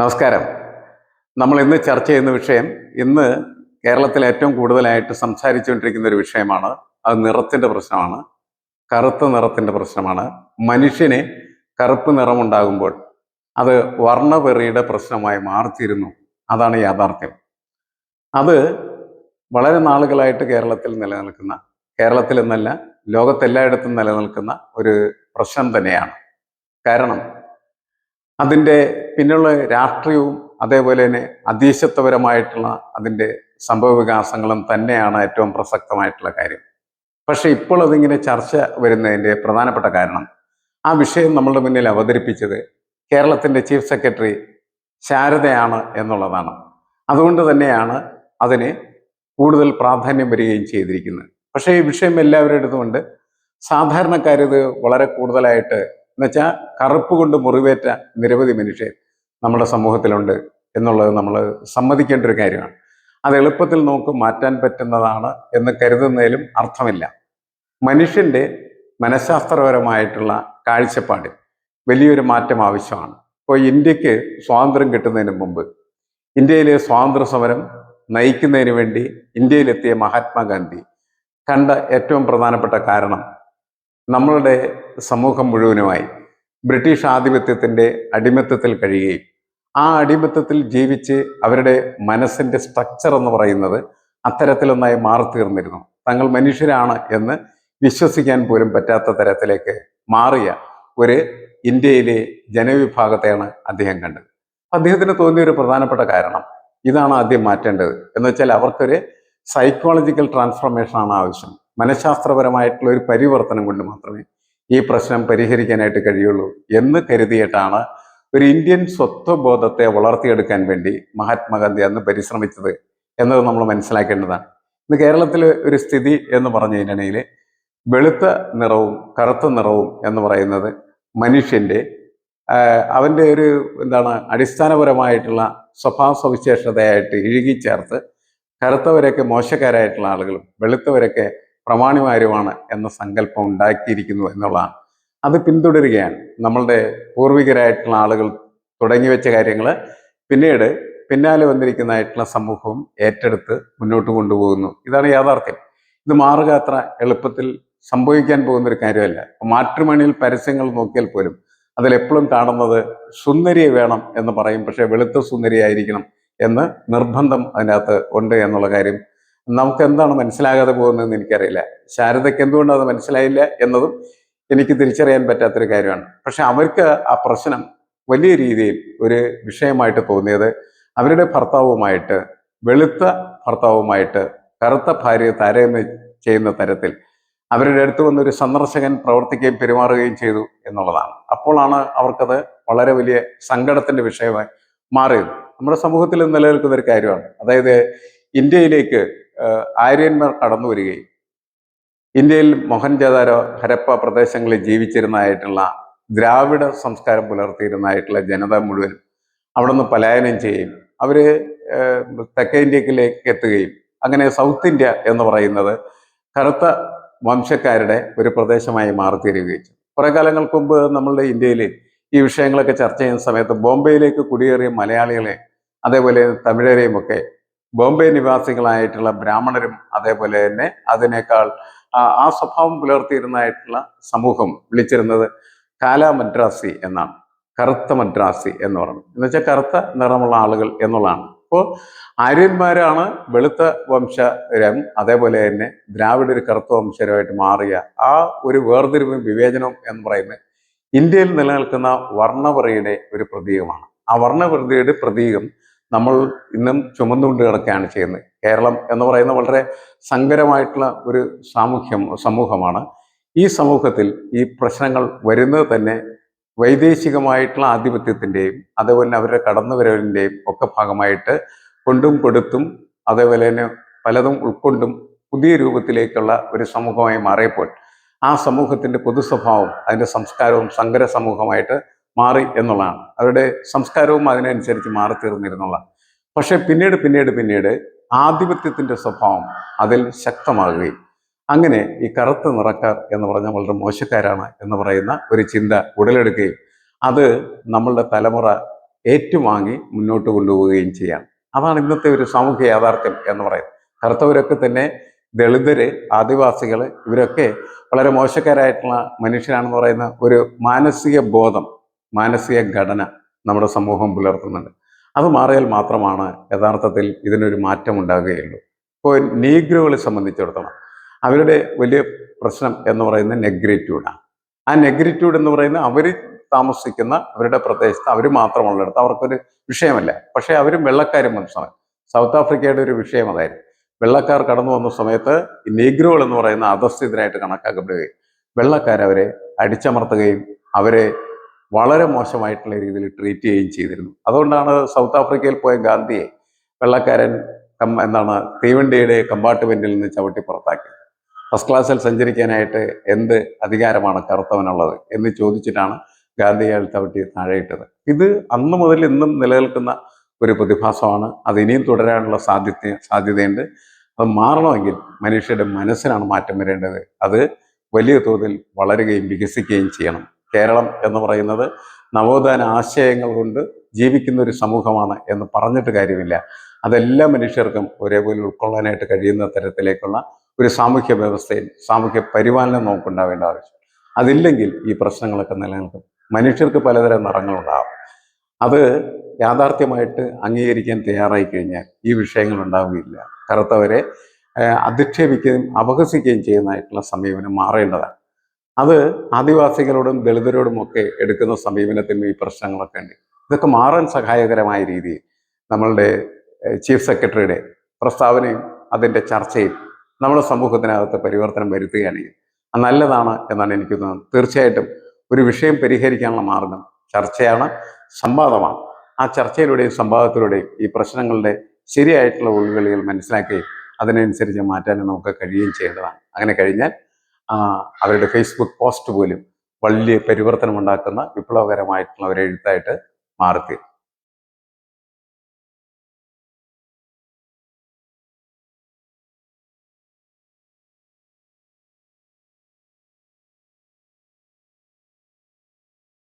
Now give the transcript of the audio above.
നമസ്കാരം. നമ്മൾ ഇന്ന് ചർച്ച ചെയ്യുന്ന വിഷയം ഇന്ന് കേരളത്തിൽ ഏറ്റവും കൂടുതലായിട്ട് സംസാരിച്ചുകൊണ്ടിരിക്കുന്ന ഒരു വിഷയമാണ്. അത് നിറത്തിന്റെ പ്രശ്നമാണ്. കറുത്ത നിറത്തിന്റെ പ്രശ്നമാണ്. മനുഷ്യന് കറുപ്പ് നിറമുണ്ടാകുമ്പോൾ അത് വർണവെറിയുടെ പ്രശ്നമായി മാറിത്തീരുന്നു. അതാണ് യാഥാർത്ഥ്യം. അത് വളരെ നാളുകളായിട്ട് കേരളത്തിൽ നിലനിൽക്കുന്ന കേരളത്തിൽ എന്നല്ല ലോകത്തെല്ലായിടത്തും നിലനിൽക്കുന്ന ഒരു പ്രശ്നം തന്നെയാണ്. കാരണം അതിന്റെ പിന്നുള്ള രാഷ്ട്രീയവും അതേപോലെ തന്നെ അധീശത്വപരമായിട്ടുള്ള അതിന്റെ സംഭവ വികാസങ്ങളും തന്നെയാണ് ഏറ്റവും പ്രസക്തമായിട്ടുള്ള കാര്യം. പക്ഷേ ഇപ്പോൾ അതിങ്ങനെ ചർച്ച വരുന്നതിന്റെ പ്രധാനപ്പെട്ട കാരണം ആ വിഷയം നമ്മളുടെ മുന്നിൽ അവതരിപ്പിച്ചത് കേരളത്തിന്റെ ചീഫ് സെക്രട്ടറി ശാരദയാണ് എന്നുള്ളതാണ്. അതുകൊണ്ട് തന്നെയാണ് അതിന് കൂടുതൽ പ്രാധാന്യം വരികയും ചെയ്തിരിക്കുന്നത്. പക്ഷേ ഈ വിഷയം എല്ലാവരുടെ അടുത്തുമുണ്ട്. സാധാരണക്കാരിത് വളരെ കൂടുതലായിട്ട് എന്നുവെച്ചാൽ കറുപ്പ് കൊണ്ട് മുറിവേറ്റ നിരവധി മനുഷ്യർ നമ്മുടെ സമൂഹത്തിലുണ്ട് എന്നുള്ളത് നമ്മൾ സമ്മതിക്കേണ്ട ഒരു കാര്യമാണ്. അത് എളുപ്പത്തിൽ നമുക്ക് മാറ്റാൻ പറ്റുന്നതാണ് എന്ന് കരുതുന്നതിലും അർത്ഥമില്ല. മനുഷ്യന്റെ മനഃശാസ്ത്രപരമായിട്ടുള്ള കാഴ്ചപ്പാട് വലിയൊരു മാറ്റം ആവശ്യമാണ്. ഇപ്പോൾ ഇന്ത്യയ്ക്ക് സ്വാതന്ത്ര്യം കിട്ടുന്നതിന് മുമ്പ് ഇന്ത്യയിലെ സ്വാതന്ത്ര്യ സമരം നയിക്കുന്നതിന് വേണ്ടി ഇന്ത്യയിലെത്തിയ മഹാത്മാഗാന്ധി കണ്ട ഏറ്റവും പ്രധാനപ്പെട്ട കാരണം നമ്മളുടെ സമൂഹം മുഴുവനുമായി ബ്രിട്ടീഷ് ആധിപത്യത്തിന്റെ അടിമത്തത്തിൽ കഴിയുകയും ആ അടിമത്തത്തിൽ ജീവിച്ച് അവരുടെ മനസ്സിന്റെ സ്ട്രക്ചർ എന്ന് പറയുന്നത് അത്തരത്തിലൊന്നായി മാറിത്തീർന്നിരുന്നു. തങ്ങൾ മനുഷ്യരാണ് എന്ന് വിശ്വസിക്കാൻ പോലും പറ്റാത്ത തരത്തിലേക്ക് മാറിയ ഒരു ഇന്ത്യയിലെ ജനവിഭാഗത്തെയാണ് അദ്ദേഹം കണ്ടത്. അദ്ദേഹത്തിന് തോന്നിയ ഒരു പ്രധാനപ്പെട്ട കാരണം ഇതാണ് ആദ്യം മാറ്റേണ്ടത്. എന്ന് വെച്ചാൽ അവർക്കൊരു സൈക്കോളജിക്കൽ ട്രാൻസ്ഫോർമേഷൻ ആണ് ആവശ്യം. മനഃശാസ്ത്രപരമായിട്ടുള്ള ഒരു പരിവർത്തനം കൊണ്ട് മാത്രമേ ഈ പ്രശ്നം പരിഹരിക്കാനായിട്ട് കഴിയുള്ളൂ എന്ന് കരുതിയിട്ടാണ് ഒരു ഇന്ത്യൻ സ്വത്വബോധത്തെ വളർത്തിയെടുക്കാൻ വേണ്ടി മഹാത്മാഗാന്ധി അന്ന് പരിശ്രമിച്ചത് എന്നത് നമ്മൾ മനസ്സിലാക്കേണ്ടതാണ്. ഇന്ന് കേരളത്തിലെ ഒരു സ്ഥിതി എന്ന് പറഞ്ഞു കഴിഞ്ഞിട്ടുണ്ടെങ്കിൽ വെളുത്ത നിറവും കറുത്ത നിറവും എന്ന് പറയുന്നത് മനുഷ്യന്റെ അവന്റെ ഒരു എന്താണ് അടിസ്ഥാനപരമായിട്ടുള്ള സ്വഭാവ സവിശേഷതയായിട്ട് ഇഴുകിച്ചേർത്ത് കറുത്തവരൊക്കെ മോശക്കാരായിട്ടുള്ള ആളുകളും വെളുത്തവരൊക്കെ പ്രമാണിമാരുമാണ് എന്ന സങ്കല്പം ഉണ്ടാക്കിയിരിക്കുന്നു എന്നുള്ളതാണ്. അത് പിന്തുടരുകയാണ്. നമ്മളുടെ പൂർവികരായിട്ടുള്ള ആളുകൾ തുടങ്ങി വെച്ച കാര്യങ്ങൾ പിന്നീട് പിന്നാലെ വന്നിരിക്കുന്നതായിട്ടുള്ള സമൂഹവും ഏറ്റെടുത്ത് മുന്നോട്ട് കൊണ്ടുപോകുന്നു. ഇതാണ് യാഥാർത്ഥ്യം. ഇത് മാറുക അത്ര എളുപ്പത്തിൽ സംഭവിക്കാൻ പോകുന്ന ഒരു കാര്യമല്ല മാട്രിമണിയിൽ പരസ്യങ്ങൾ നോക്കിയാൽ പോലും അതിലെപ്പോഴും കാണുന്നത് സുന്ദരിയെ വേണം എന്ന് പറയും. പക്ഷേ വെളുത്ത സുന്ദരിയായിരിക്കണം എന്ന് നിർബന്ധം അതിനകത്ത് ഉണ്ട് എന്നുള്ള കാര്യം നമുക്ക് എന്താണ് മനസ്സിലാകാതെ പോകുന്നതെന്ന് എനിക്കറിയില്ല. ശാരദയ്ക്ക് എന്തുകൊണ്ട് അത് മനസ്സിലായില്ല എന്നതും എനിക്ക് തിരിച്ചറിയാൻ പറ്റാത്തൊരു കാര്യമാണ്. പക്ഷെ അവർക്ക് ആ പ്രശ്നം വലിയ രീതിയിൽ ഒരു വിഷയമായിട്ട് തോന്നിയത് അവരുടെ ഭർത്താവുമായിട്ട് വെളുത്ത ഭർത്താവുമായിട്ട് കറുത്ത ഭാര്യ താരതമ്യം ചെയ്യുന്ന തരത്തിൽ അവരുടെ അടുത്ത് വന്നൊരു സന്ദർശകൻ പ്രവർത്തിക്കുകയും പെരുമാറുകയും ചെയ്തു എന്നുള്ളതാണ്. അപ്പോഴാണ് അവർക്കത് വളരെ വലിയ സങ്കടത്തിന്റെ വിഷയമായി മാറിയത്. നമ്മുടെ സമൂഹത്തിൽ നിലനിൽക്കുന്ന ഒരു കാര്യമാണ്. അതായത് ഇന്ത്യയിലേക്ക് ആര്യന്മാർ കടന്നു വരികയും ഇന്ത്യയിൽ മൊഹൻജദാരോ ഹരപ്പ പ്രദേശങ്ങളിൽ ജീവിച്ചിരുന്നതായിട്ടുള്ള ദ്രാവിഡ സംസ്കാരം പുലർത്തിയിരുന്നതായിട്ടുള്ള ജനത മുഴുവൻ അവിടെ നിന്ന് പലായനം ചെയ്യും അവർ തെക്കേ ഇന്ത്യക്കിലേക്ക് എത്തുകയും അങ്ങനെ സൗത്ത് ഇന്ത്യ എന്ന് പറയുന്നത് കറുത്ത വംശക്കാരുടെ ഒരു പ്രദേശമായി മാറിത്തീരുകയും ചെയ്തു. കുറെ കാലങ്ങൾക്ക് മുമ്പ് നമ്മളുടെ ഇന്ത്യയിൽ ഈ വിഷയങ്ങളൊക്കെ ചർച്ച ചെയ്യുന്ന സമയത്ത് ബോംബെയിലേക്ക് കുടിയേറിയ മലയാളികളെ അതേപോലെ തമിഴരെയും ഒക്കെ ബോംബെ നിവാസികളായിട്ടുള്ള ബ്രാഹ്മണരും അതേപോലെ തന്നെ അതിനേക്കാൾ ആ- സ്വഭാവം പുലർത്തിയിരുന്നതായിട്ടുള്ള സമൂഹം വിളിച്ചിരുന്നത് കാല മദ്രാസി എന്നാണ്. കറുത്ത മദ്രാസി എന്ന് പറഞ്ഞു. എന്ന് വെച്ചാൽ കറുത്ത നിറമുള്ള ആളുകൾ എന്നുള്ളതാണ്. അപ്പോൾ ആര്യന്മാരാണ് വെളുത്ത വംശരം അതേപോലെ തന്നെ ദ്രാവിഡർ കറുത്ത വംശരമായിട്ട് മാറിയ ആ ഒരു വേർതിരിവും വിവേചനവും എന്ന് പറയുന്നത് ഇന്ത്യയിൽ നിലനിൽക്കുന്ന വർണവറിയുടെ ഒരു പ്രതീകമാണ്. ആ വർണവൃതിയുടെ പ്രതീകം നമ്മൾ ഇന്നും ചുമന്നുകൊണ്ട് കിടക്കുകയാണ് ചെയ്യുന്നത്. കേരളം എന്ന് പറയുന്ന വളരെ സങ്കരമായിട്ടുള്ള ഒരു സാമൂഹ്യം സമൂഹമാണ്. ഈ സമൂഹത്തിൽ ഈ പ്രശ്നങ്ങൾ വരുന്നത് തന്നെ വൈദേശികമായിട്ടുള്ള ആധിപത്യത്തിന്റെയും അതേപോലെ അവരുടെ കടന്നുവരവിന്റെയും ഒക്കെ ഭാഗമായിട്ട് കൊണ്ടും കൊടുത്തും അതേപോലെ തന്നെ പലതും ഉൾക്കൊണ്ടും പുതിയ രൂപത്തിലേക്കുള്ള ഒരു സമൂഹമായി മാറിയപ്പോൾ ആ സമൂഹത്തിന്റെ പൊതു സ്വഭാവം അതിന്റെ സംസ്കാരവും സങ്കര സമൂഹമായിട്ട് മാറി എന്നുള്ളതാണ്. അവരുടെ സംസ്കാരവും അതിനനുസരിച്ച് മാറി തീർന്നിരുന്നുള്ള. പക്ഷേ പിന്നീട് പിന്നീട് പിന്നീട് ആധിപത്യത്തിന്റെ സ്വഭാവം അതിൽ ശക്തമാകുകയും അങ്ങനെ ഈ കറുത്ത നിറക്കാർ എന്ന് പറഞ്ഞാൽ വളരെ മോശക്കാരാണ് എന്ന് പറയുന്ന ഒരു ചിന്ത ഉടലെടുക്കുകയും അത് നമ്മളുടെ തലമുറ ഏറ്റുവാങ്ങി മുന്നോട്ട് കൊണ്ടുപോവുകയും ചെയ്യാം അതാണ് ഇന്നത്തെ ഒരു സാമൂഹ്യ യാഥാർത്ഥ്യം എന്ന് പറയുന്നത്. കറുത്തവരൊക്കെ തന്നെ ദളിതര് ആദിവാസികൾ ഇവരൊക്കെ വളരെ മോശക്കാരായിട്ടുള്ള മനുഷ്യരാണെന്ന് പറയുന്ന ഒരു മാനസിക ബോധം മാനസിക ഘടന നമ്മുടെ സമൂഹം പുലർത്തുന്നുണ്ട്. അത് മാറിയാൽ മാത്രമാണ് യഥാർത്ഥത്തിൽ ഇതിനൊരു മാറ്റം ഉണ്ടാകുകയുള്ളൂ. ഇപ്പോൾ നീഗ്രോകളെ സംബന്ധിച്ചിടത്തോളം അവരുടെ വലിയ പ്രശ്നം എന്ന് പറയുന്നത് നെഗ്രിറ്റ്യൂഡാണ് ആ നെഗ്രിറ്റ്യൂഡ് എന്ന് പറയുന്ന അവർ താമസിക്കുന്ന അവരുടെ പ്രദേശത്ത് അവർ മാത്രമുള്ളിടത്ത് അവർക്കൊരു വിഷയമല്ല. പക്ഷേ അവരും വെള്ളക്കാരും വന്ന സമയം സൗത്ത് ആഫ്രിക്കയുടെ ഒരു വിഷയം അതായിരുന്നു. വെള്ളക്കാർ കടന്നു വന്ന സമയത്ത് ഈ നീഗ്രോകൾ എന്ന് പറയുന്ന അധസ്ഥിതരായിട്ട് കണക്കാക്കപ്പെടുകയും വെള്ളക്കാരവരെ അടിച്ചമർത്തുകയും അവരെ വളരെ മോശമായിട്ടുള്ള രീതിയിൽ ട്രീറ്റ് ചെയ്യുകയും ചെയ്തിരുന്നു. അതുകൊണ്ടാണ് സൗത്ത് ആഫ്രിക്കയിൽ പോയ ഗാന്ധിയെ വെള്ളക്കാരൻ എന്താണ് തീവണ്ടിയുടെ കമ്പാർട്ട്മെന്റിൽ നിന്ന് ചവിട്ടി പുറത്താക്കിയത്. ഫസ്റ്റ് ക്ലാസ്സിൽ സഞ്ചരിക്കാനായിട്ട് എന്ത് അധികാരമാണ് കറുത്തവനുള്ളത് എന്ന് ചോദിച്ചിട്ടാണ് ഗാന്ധി അയാൾ ചവിട്ടി താഴെയിട്ടത്. ഇത് അന്ന് മുതൽ ഇന്നും നിലനിൽക്കുന്ന ഒരു പ്രതിഭാസമാണ്. അത് ഇനിയും തുടരാനുള്ള സാധ്യത സാധ്യതയുണ്ട്. അത് മാറണമെങ്കിൽ മനുഷ്യരുടെ മനസ്സിനാണ് മാറ്റം വരേണ്ടത്. അത് വലിയ തോതിൽ വളരുകയും വികസിക്കുകയും ചെയ്യണം. കേരളം എന്ന് പറയുന്നത് നവോത്ഥാന ആശയങ്ങൾ കൊണ്ട് ജീവിക്കുന്ന ഒരു സമൂഹമാണ് എന്ന് പറഞ്ഞിട്ട് കാര്യമില്ല. അതെല്ലാ മനുഷ്യർക്കും ഒരേപോലെ ഉൾക്കൊള്ളാനായിട്ട് കഴിയുന്ന തരത്തിലേക്കുള്ള ഒരു സാമൂഹ്യ വ്യവസ്ഥയിൽ സാമൂഹ്യ പരിപാലനം നമുക്കുണ്ടാവേണ്ട ആവശ്യം. അതില്ലെങ്കിൽ ഈ പ്രശ്നങ്ങളൊക്കെ നിലനിൽക്കും. മനുഷ്യർക്ക് പലതരം നിറങ്ങളുണ്ടാകും അത് യാഥാർത്ഥ്യമായിട്ട് അംഗീകരിക്കാൻ തയ്യാറായി കഴിഞ്ഞാൽ ഈ വിഷയങ്ങൾ ഉണ്ടാവുകയില്ല. കറുത്തവരെ അധിക്ഷേപിക്കുകയും അപഹസിക്കുകയും ചെയ്യുന്നതായിട്ടുള്ള സമീപനം മാറേണ്ടതാണ്. അത് ആദിവാസികളോടും ദളിതരോടും ഒക്കെ എടുക്കുന്ന സമീപനത്തിനും ഈ പ്രശ്നങ്ങളൊക്കെ ഉണ്ട്. ഇതൊക്കെ മാറാൻ സഹായകരമായ രീതിയിൽ നമ്മളുടെ ചീഫ് സെക്രട്ടറിയുടെ പ്രസ്താവനയും അതിന്റെ ചർച്ചയും നമ്മുടെ സമൂഹത്തിനകത്ത് പരിവർത്തനം വരുത്തുകയാണെങ്കിൽ നല്ലതാണ് എന്നാണ് എനിക്ക് തോന്നുന്നത്. തീർച്ചയായിട്ടും ഒരു വിഷയം പരിഹരിക്കാനുള്ള മാർഗം ചർച്ചയാണ് സംവാദമാണ്. ആ ചർച്ചയിലൂടെയും സംവാദത്തിലൂടെയും ഈ പ്രശ്നങ്ങളുടെ ശരിയായിട്ടുള്ള ഉൾവിളികൾ മനസ്സിലാക്കുകയും അതിനനുസരിച്ച് മാറ്റാനും നമുക്ക് കഴിയുകയും ചെയ്യേണ്ടതാണ്. അങ്ങനെ കഴിഞ്ഞാൽ അവരുടെ ഫേസ്ബുക്ക് പോസ്റ്റ് പോലും വലിയ പരിവർത്തനം ഉണ്ടാക്കുന്ന വിപ്ലവകരമായിട്ടുള്ള ഒരു എഴുത്തായിട്ട് മാറിത്തീരും